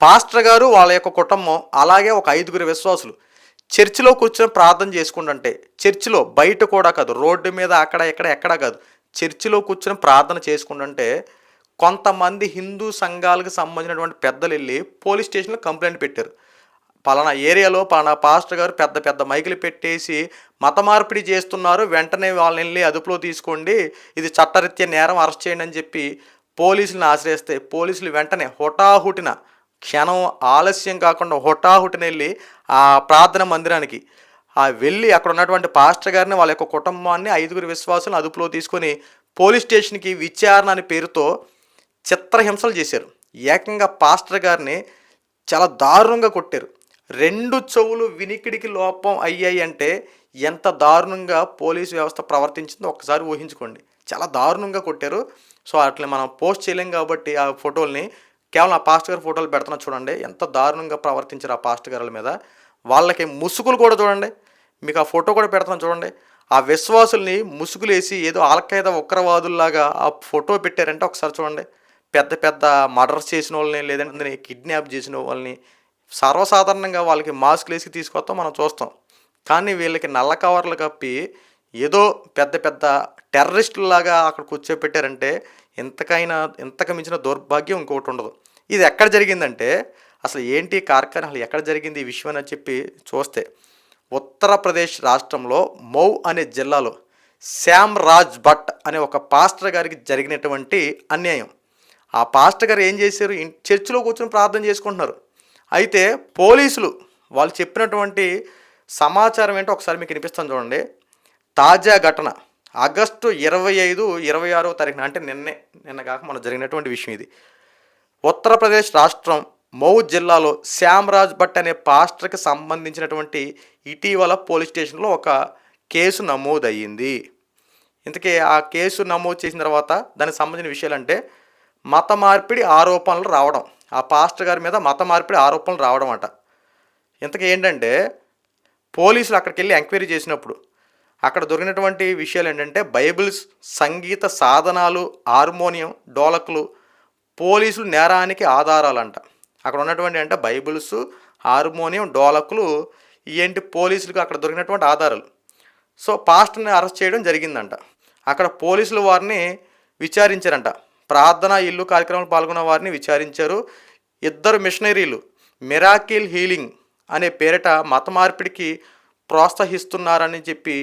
Pastor గారు వాళ్ళ యొక్క కుటుంబం అలాగే ఒక ఐదుగురు విశ్వాసులు. చర్చిలో కూర్చొని ప్రార్థన చేసుకుంటుంటే చర్చిలో బయట కూడా కాదు రోడ్డు మీద అక్కడ ఎక్కడ ఎక్కడ కాదు చర్చిలో కూర్చొని ప్రార్థన చేసుకుంటుంటే కొంతమంది హిందూ సంఘాలకు సంబంధించినటువంటి పెద్దలు వెళ్ళి పోలీస్ స్టేషన్లో కంప్లైంట్ పెట్టారు. పలానా ఏరియాలో పలానా పాస్టర్ గారు పెద్ద పెద్ద మైకులు పెట్టేసి మత మార్పిడి చేస్తున్నారు వెంటనే వాళ్ళని వెళ్ళి అదుపులో తీసుకోండి ఇది చట్టరీత్యా నేరం అరెస్ట్ చేయండి అని చెప్పి పోలీసులను ఆశ్రయిస్తే పోలీసులు వెంటనే హుటాహుటిన క్షణం ఆలస్యం కాకుండా హుటాహుటిని వెళ్ళి ఆ ప్రార్థన మందిరానికి. ఆ వెళ్ళి అక్కడ ఉన్నటువంటి పాస్టర్ గారిని వాళ్ళ యొక్క కుటుంబాన్ని ఐదుగురు విశ్వాసులను అదుపులో తీసుకొని పోలీస్ స్టేషన్కి విచారణ అనే పేరుతో చిత్రహింసలు చేశారు. ఏకంగా పాస్టర్ గారిని చాలా దారుణంగా కొట్టారు. రెండు చెవులు వినికిడికి లోపం అయ్యాయి అంటే ఎంత దారుణంగా పోలీసు వ్యవస్థ ప్రవర్తించిందో ఒకసారి ఊహించుకోండి. చాలా దారుణంగా కొట్టారు. సో అట్లా మనం పోస్ట్ చేయలేం కాబట్టి ఆ ఫోటోల్ని కేవలం ఆ పాస్టర్ గారు ఫోటోలు పెడుతున్నా చూడండి. ఎంత దారుణంగా ప్రవర్తించారు ఆ పాస్ట్ గారుల మీద. వాళ్ళకి ముసుగులు కూడా చూడండి. మీకు ఆ ఫోటో కూడా పెడుతున్నా చూడండి. ఆ విశ్వాసుల్ని ముసుగులేసి ఏదో ఆల్ఖైదా ఉగ్రవాదుల్లాగా ఆ ఫోటో పెట్టారంటే ఒకసారి చూడండి. పెద్ద పెద్ద మర్డర్స్ చేసిన వాళ్ళని లేదంటే కిడ్నాప్ చేసిన వాళ్ళని సర్వసాధారణంగా వాళ్ళకి మాస్కులు వేసి తీసుకొస్తాం మనం చూస్తాం. కానీ వీళ్ళకి నల్ల కవర్లు కప్పి ఏదో పెద్ద పెద్ద టెర్రరిస్టులాగా అక్కడ కూర్చోపెట్టారంటే ఇంతకైనా ఇంతకు మించిన దౌర్భాగ్యం ఇంకొకటి ఉండదు. ఇది ఎక్కడ జరిగిందంటే అసలు ఏంటి కార్ఖానాలు ఎక్కడ జరిగింది ఈ విషయం అని చెప్పి చూస్తే ఉత్తరప్రదేశ్ రాష్ట్రంలో మౌ అనే జిల్లాలో శ్యామ్ రాజ్ భట్ అనే ఒక పాస్టర్ గారికి జరిగినటువంటి అన్యాయం. ఆ పాస్టర్ గారు ఏం చేశారు? చర్చిలో కూర్చొని ప్రార్థన చేసుకుంటున్నారు. అయితే పోలీసులు వాళ్ళు చెప్పినటువంటి సమాచారం ఏంటో ఒకసారి మీకు వినిపిస్తాను చూడండి. తాజా ఘటన. ఆగస్టు ఇరవై ఐదు ఇరవై ఆరో తారీఖున అంటే నిన్నే నిన్న కాక మన జరిగినటువంటి విషయం ఇది. ఉత్తరప్రదేశ్ రాష్ట్రం మౌ జిల్లాలో శ్యామరాజ్ భట్ అనే పాస్టర్కి సంబంధించినటువంటి ఇటీవల పోలీస్ స్టేషన్లో ఒక కేసు నమోదయ్యింది. ఇంతకీ ఆ కేసు నమోదు చేసిన తర్వాత దానికి సంబంధించిన విషయాలంటే మత మార్పిడి ఆరోపణలు రావడం. ఆ పాస్టర్ గారి మీద మత మార్పిడి ఆరోపణలు రావడం అంట. ఇంతకీ ఏంటంటే పోలీసులు అక్కడికి వెళ్ళి ఎంక్వైరీ చేసినప్పుడు అక్కడ దొరికినటువంటి విషయాలు ఏంటంటే బైబిల్స్ సంగీత సాధనాలు హార్మోనియం డోలకులు పోలీసులు నేరానికి ఆధారాలంట. అక్కడ ఉన్నటువంటి అంటే బైబిల్స్ హార్మోనియం డోలకులు ఏంటి పోలీసులకు అక్కడ దొరికినటువంటి ఆధారాలు. సో పాస్టర్ని అరెస్ట్ చేయడం జరిగిందంట. అక్కడ పోలీసులు వారిని విచారించారంట. ప్రార్థన ఇల్లు కార్యక్రమంలో పాల్గొన్న వారిని విచారించారు. ఇద్దరు మిషనరీలు మిరాకిల్ హీలింగ్ అనే పేరిట మత మార్పిడికి ప్రోత్సహిస్తున్నారని చెప్పి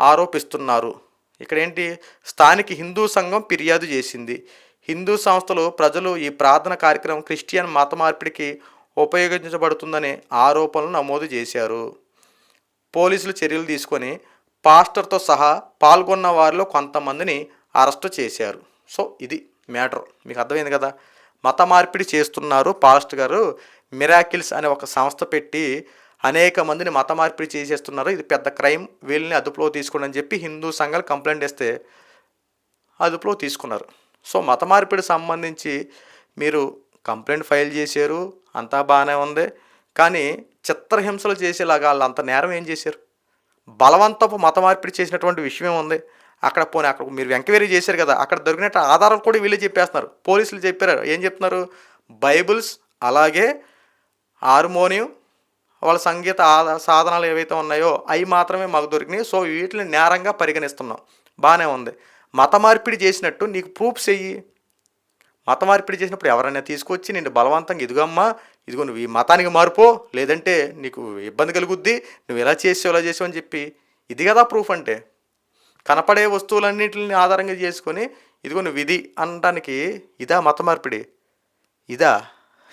ఆరోపిస్తున్నారు. ఇక్కడ ఏంటి? స్థానిక హిందూ సంఘం ఫిర్యాదు చేసింది. హిందూ సంస్థలు ప్రజలు ఈ ప్రార్థన కార్యక్రమం క్రిస్టియన్ మత మార్పిడికి ఉపయోగించబడుతుందనే ఆరోపణలు నమోదు చేశారు. పోలీసులు చర్యలు తీసుకొని పాస్టర్తో సహా పాల్గొన్న వారిలో కొంతమందిని అరెస్టు చేశారు. సో ఇది మ్యాటర్. మీకు అర్థమైంది కదా? మత మార్పిడి చేస్తున్నారు పాస్టర్ గారు. మిరాకిల్స్ అనే ఒక సంస్థ పెట్టి అనేక మందిని మత మార్పిడి చేసేస్తున్నారు. ఇది పెద్ద క్రైమ్. వీళ్ళని అదుపులో తీసుకోండి అని చెప్పి హిందూ సంఘాలు కంప్లైంట్ ఇస్తే అదుపులో తీసుకున్నారు. సో మత మార్పిడి సంబంధించి మీరు కంప్లైంట్ ఫైల్ చేశారు. అంతా బాగానే ఉంది. కానీ చిత్రహింసలు చేసేలాగా వాళ్ళు అంత నేరం ఏం చేశారు? బలవంతపు మత మార్పిడి చేసినటువంటి విషయం ఉంది. అక్కడ పోనీ అక్కడ మీరు ఎంక్వైరీ చేశారు కదా అక్కడ దొరికినట్టు ఆధారాలు కూడా వీళ్ళే చెప్పేస్తున్నారు. పోలీసులు చెప్పారు. ఏం చెప్తున్నారు? బైబిల్స్ అలాగే హార్మోనియం వాళ్ళ సంగీత సాధనాలు ఏవైతే ఉన్నాయో అవి మాత్రమే మాకు దొరికినాయి. సో వీటిని నేరంగా పరిగణిస్తున్నాం. బాగానే ఉంది. మత మార్పిడి చేసినట్టు నీకు ప్రూఫ్స్ చెయ్యి. మత మార్పిడి చేసినప్పుడు ఎవరైనా తీసుకొచ్చి నేను బలవంతంగా ఇదిగమ్మా ఇదిగో నువ్వు ఈ మతానికి మారిపో లేదంటే నీకు ఇబ్బంది కలుగుద్ది నువ్వు ఎలా చేసావు ఇలా చేసావు అని చెప్పి. ఇది కదా ప్రూఫ్ అంటే. కనపడే వస్తువులన్నింటిని ఆధారంగా చేసుకొని ఇదిగో నువ్వు ఇది అనడానికి ఇదా మత మార్పిడి? ఇదా?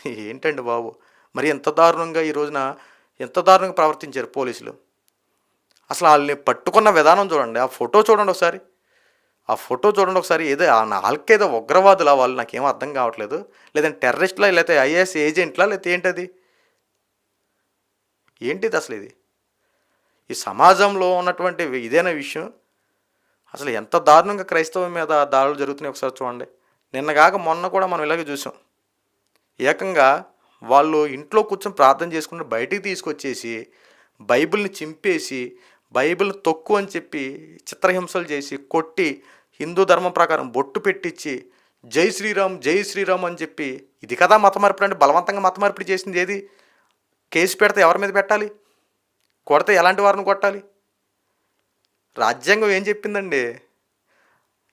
ఏంటండి బాబు? మరి ఎంత దారుణంగా ఈ రోజున ఎంత దారుణంగా ప్రవర్తించారు పోలీసులు? అసలు వాళ్ళని పట్టుకున్న విధానం చూడండి ఆ ఫోటో చూడండి ఒకసారి. ఆ ఫోటో చూడండి ఒకసారి. ఏదో ఆ నాలుకేదో ఉగ్రవాదులా వాళ్ళు నాకేం అర్థం కావట్లేదు. లేదంటే టెర్రరిస్ట్లా లేకపోతే ఐఏఎస్ ఏజెంట్లా లేకపోతే ఏంటది? ఏంటిది అసలు ఇది? ఈ సమాజంలో ఉన్నటువంటి ఇదేనా విషయం? అసలు ఎంత దారుణంగా క్రైస్తవం మీద దాడులు జరుగుతున్నాయి ఒకసారి చూడండి. నిన్న కాక మొన్న కూడా మనం ఇలాగే చూసాం. ఏకంగా వాళ్ళు ఇంట్లో కూర్చొని ప్రార్థన చేసుకుంటే బయటికి తీసుకొచ్చేసి బైబిల్ని చింపేసి బైబిల్ని తొక్కు అని చెప్పి చిత్రహింసలు చేసి కొట్టి హిందూ ధర్మం ప్రకారం బొట్టు పెట్టించి జై శ్రీరామ్ జై శ్రీరామ్ అని చెప్పి ఇది కదా మతమార్పిడి అంటే బలవంతంగా మత మార్పిడి చేసింది ఏది? కేసు పెడితే ఎవరి మీద పెట్టాలి? కొడితే ఎలాంటి వారిని కొట్టాలి? రాజ్యాంగం ఏం చెప్పిందండి?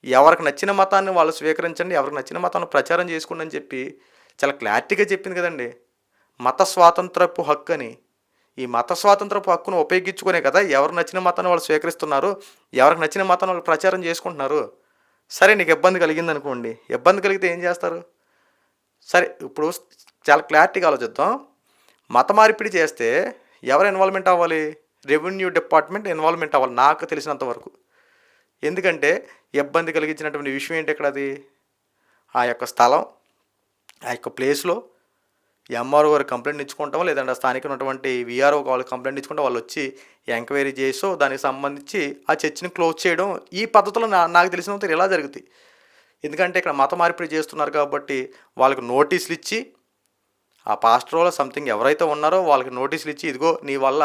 ఎవరికి నచ్చిన మతాన్ని వాళ్ళు స్వీకరించండి ఎవరికి నచ్చిన మతాన్ని ప్రచారం చేసుకోండి అని చెప్పి చాలా క్లారిటీగా చెప్పింది కదండి. మత స్వాతంత్రపు హక్కు అని. ఈ మత స్వాతంత్రపు హక్కును ఉపయోగించుకునే కదా ఎవరు నచ్చిన మతాన్ని వాళ్ళు స్వీకరిస్తున్నారు ఎవరికి నచ్చిన మతాన్ని వాళ్ళు ప్రచారం చేసుకుంటున్నారు. సరే నీకు ఇబ్బంది కలిగింది అనుకోండి. ఇబ్బంది కలిగితే ఏం చేస్తారు? సరే ఇప్పుడు చాలా క్లారిటీగా ఆలోచిద్దాం. మత మార్పిడి చేస్తే ఎవరు ఇన్వాల్వ్మెంట్ అవ్వాలి? రెవెన్యూ డిపార్ట్మెంట్ ఇన్వాల్వ్మెంట్ అవ్వాలి నాకు తెలిసినంత వరకు. ఎందుకంటే ఇబ్బంది కలిగించినటువంటి విషయం ఏంటి ఇక్కడ అది? ఆ యొక్క స్థలం ఆ యొక్క ప్లేస్లో ఎంఆర్ఓ గారు కంప్లైంట్ ఇచ్చుకుంటాం లేదంటే స్థానిక ఉన్నటువంటి విఆర్ఓ వాళ్ళు కంప్లైంట్ ఇచ్చుకుంటే వాళ్ళు వచ్చి ఎంక్వైరీ చేసో దానికి సంబంధించి ఆ చర్చిని క్లోజ్ చేయడం ఈ పద్ధతిలో నా నాకు తెలిసినంత ఇలా జరుగుతాయి. ఎందుకంటే ఇక్కడ మత మార్పిడి చేస్తున్నారు కాబట్టి వాళ్ళకి నోటీసులు ఇచ్చి ఆ పాస్టర్ సంథింగ్ ఎవరైతే ఉన్నారో వాళ్ళకి నోటీసులు ఇచ్చి ఇదిగో నీ వల్ల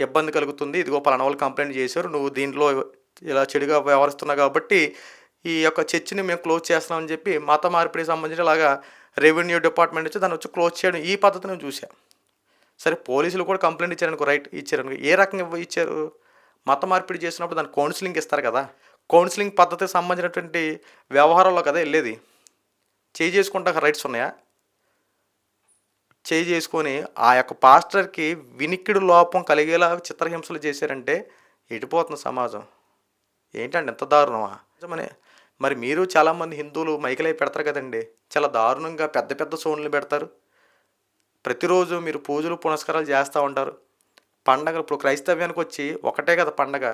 ఇబ్బంది కలుగుతుంది ఇదిగో పలానా వాళ్ళు కంప్లైంట్ చేశారు నువ్వు దీంట్లో ఇలా చెడుగా వ్యవహరిస్తున్నావు కాబట్టి ఈ యొక్క చర్చిని మేము క్లోజ్ చేస్తున్నామని చెప్పి మత మార్పిడికి సంబంధించి ఇలాగా రెవెన్యూ డిపార్ట్మెంట్ వచ్చి దాన్ని వచ్చి క్లోజ్ చేయడం ఈ పద్ధతి నేను చూసాం సరే పోలీసులు కూడా కంప్లైంట్ ఇచ్చారనుకో రైట్ ఇచ్చారనుకో ఏ రకంగా ఇచ్చారు? మత మార్పిడి చేసినప్పుడు దాన్ని కౌన్సిలింగ్ ఇస్తారు కదా. కౌన్సిలింగ్ పద్ధతికి సంబంధించినటువంటి వ్యవహారంలో కదా వెళ్ళేది. చేయి చేసుకుంటా రైట్స్ ఉన్నాయా? చేయి చేసుకొని ఆ యొక్క పాస్టర్కి వినికిడి లోపం కలిగేలా చిత్రహింసలు చేశారంటే ఎడిపోతుంది సమాజం. ఏంటండి ఎంత దారుణమా? నిజమనే మరి మీరు చాలామంది హిందువులు మైకిలై పెడతారు కదండి. చాలా దారుణంగా పెద్ద పెద్ద సోన్లు పెడతారు. ప్రతిరోజు మీరు పూజలు పునస్కారాలు చేస్తూ ఉంటారు. పండగ ఇప్పుడు క్రైస్తవ్యానికి వచ్చి ఒకటే కదా పండగ.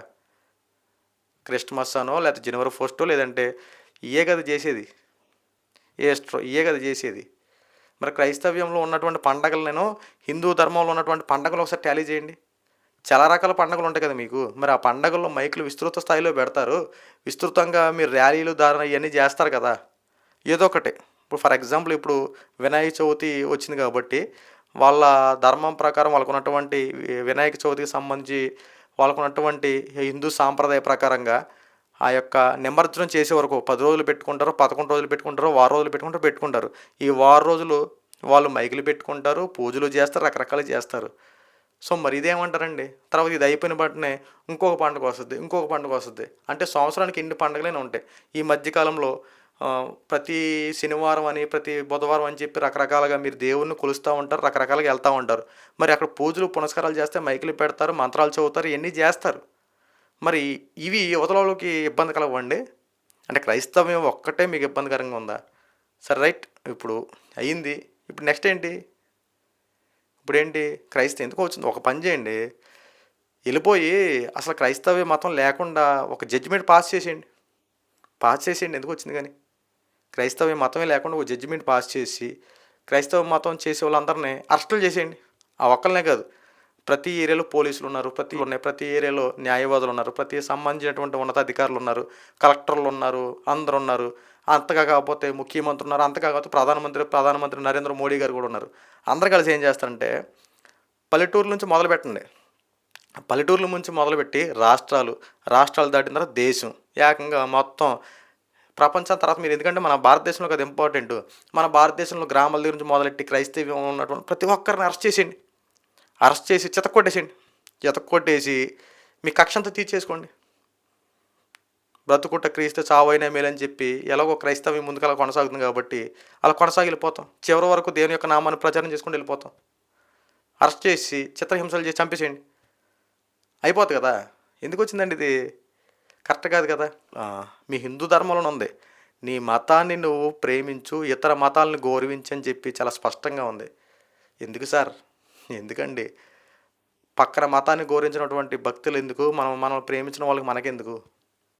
క్రిస్మస్ అనో లేకపోతే జనవరి ఫస్టో లేదంటే ఇయే కదా చేసేది. ఏస్ట్రో ఇయే కదా చేసేది. మరి క్రైస్తవ్యంలో ఉన్నటువంటి పండగలు నేను హిందూ ధర్మంలో ఉన్నటువంటి పండగలు ఒకసారి టాలీ చేయండి. చాలా రకాల పండగలు ఉంటాయి కదా మీకు. మరి ఆ పండగల్లో మైకులు విస్తృత స్థాయిలో పెడతారు. విస్తృతంగా మీరు ర్యాలీలు ధారణ ఇవన్నీ చేస్తారు కదా. ఏదో ఒకటి. ఇప్పుడు ఫర్ ఎగ్జాంపుల్ ఇప్పుడు వినాయక చవితి వచ్చింది కాబట్టి వాళ్ళ ధర్మం ప్రకారం వాళ్ళకున్నటువంటి వినాయక చవితికి సంబంధించి వాళ్ళకున్నటువంటి హిందూ సాంప్రదాయ ప్రకారంగా ఆ యొక్క నిమజ్జనం చేసే వరకు పది రోజులు పెట్టుకుంటారు పదకొండు రోజులు పెట్టుకుంటారు వారం రోజులు పెట్టుకుంటారు పెట్టుకుంటారు. ఈ వారం రోజులు వాళ్ళు మైకులు పెట్టుకుంటారు పూజలు చేస్తారు రకరకాలు చేస్తారు. సో మరి ఇదేమంటారండి? తర్వాత ఇది అయిపోయిన బట్టనే ఇంకొక పండుగ వస్తుంది ఇంకొక పండుగ వస్తుంది. అంటే సంవత్సరానికి ఎన్ని పండుగలైనా ఉంటాయి. ఈ మధ్యకాలంలో ప్రతి శనివారం అని ప్రతి బుధవారం అని చెప్పి రకరకాలుగా మీరు దేవుణ్ణి కొలుస్తూ ఉంటారు రకరకాలుగా వెళ్తూ ఉంటారు. మరి అక్కడ పూజలు పునస్కారాలు చేస్తే మైకులు పెడతారు మంత్రాలు చదువుతారు ఇవన్నీ చేస్తారు. మరి ఇవి యువతలకి ఇబ్బంది కలవండి. అంటే క్రైస్తవ్యం ఒక్కటే మీకు ఇబ్బందికరంగా ఉందా? సరే రైట్. ఇప్పుడు అయ్యింది ఇప్పుడు నెక్స్ట్ ఏంటి? ఇప్పుడేంటి? క్రైస్తవం ఎందుకు వచ్చింది? ఒక పని చేయండి. వెళ్ళిపోయి అసలు క్రైస్తవ మతం లేకుండా ఒక జడ్జిమెంట్ పాస్ చేసేయండి. పాస్ చేసేయండి ఎందుకు వచ్చింది కానీ? క్రైస్తవ మతమే లేకుండా ఒక జడ్జిమెంట్ పాస్ చేసి క్రైస్తవ మతం చేసే వాళ్ళందరినీ అరెస్టులు చేసేయండి. ఆ ఒక్కరినే కాదు. ప్రతి ఏరియాలో పోలీసులు ఉన్నారు ప్రతి ఉన్నాయి ప్రతి ఏరియాలో న్యాయవాదులు ఉన్నారు ప్రతి సంబంధించినటువంటి ఉన్నతాధికారులు ఉన్నారు కలెక్టర్లు ఉన్నారు అందరు ఉన్నారు. అంతగా కాకపోతే ముఖ్యమంత్రి ఉన్నారు అంతగా కాకపోతే ప్రధానమంత్రి ప్రధానమంత్రి నరేంద్ర మోడీ గారు కూడా ఉన్నారు. అందరు కలిసి ఏం చేస్తారంటే పల్లెటూరు నుంచి మొదలు పెట్టండి. పల్లెటూర్ల నుంచి మొదలుపెట్టి రాష్ట్రాలు రాష్ట్రాలు దాటిన తర్వాత దేశం. ఏకంగా మొత్తం ప్రపంచం తర్వాత మీరు ఎందుకంటే మన భారతదేశంలో అది ఇంపార్టెంట్. మన భారతదేశంలో గ్రామాల దగ్గర నుంచి మొదలెట్టి క్రైస్తవ్యం ఉన్నటువంటి ప్రతి ఒక్కరిని అరెస్ట్ చేసేయండి. అరెస్ట్ చేసి చితక్కొట్టేసేయండి. చితక్కొట్టేసి మీ కక్షంతా తీర్చేసుకోండి. బ్రతుకుట్ట క్రీస్తు చావైనా మేలని చెప్పి ఎలాగో క్రైస్తవ్యం ముందుకు అలా కొనసాగుతుంది కాబట్టి అలా కొనసాగి వెళ్ళిపోతాం చివరి వరకు దేవుని యొక్క నామాన్ని ప్రచారం చేసుకుంటూ వెళ్ళిపోతాం. అరెస్ట్ చేసి చిత్రహింసలు చేసి చంపేసేయండి. అయిపోతుంది కదా? ఎందుకు వచ్చిందండి ఇది? కరెక్ట్ కాదు కదా? మీ హిందూ ధర్మంలోనే ఉంది. నీ మతాన్ని నువ్వు ప్రేమించు ఇతర మతాలను గౌరవించని చెప్పి చాలా స్పష్టంగా ఉంది. ఎందుకు సార్? ఎందుకండి? పక్కన మతాన్ని గౌరవించినటువంటి భక్తులు ఎందుకు? మనం మనం ప్రేమించిన వాళ్ళకి మనకెందుకు?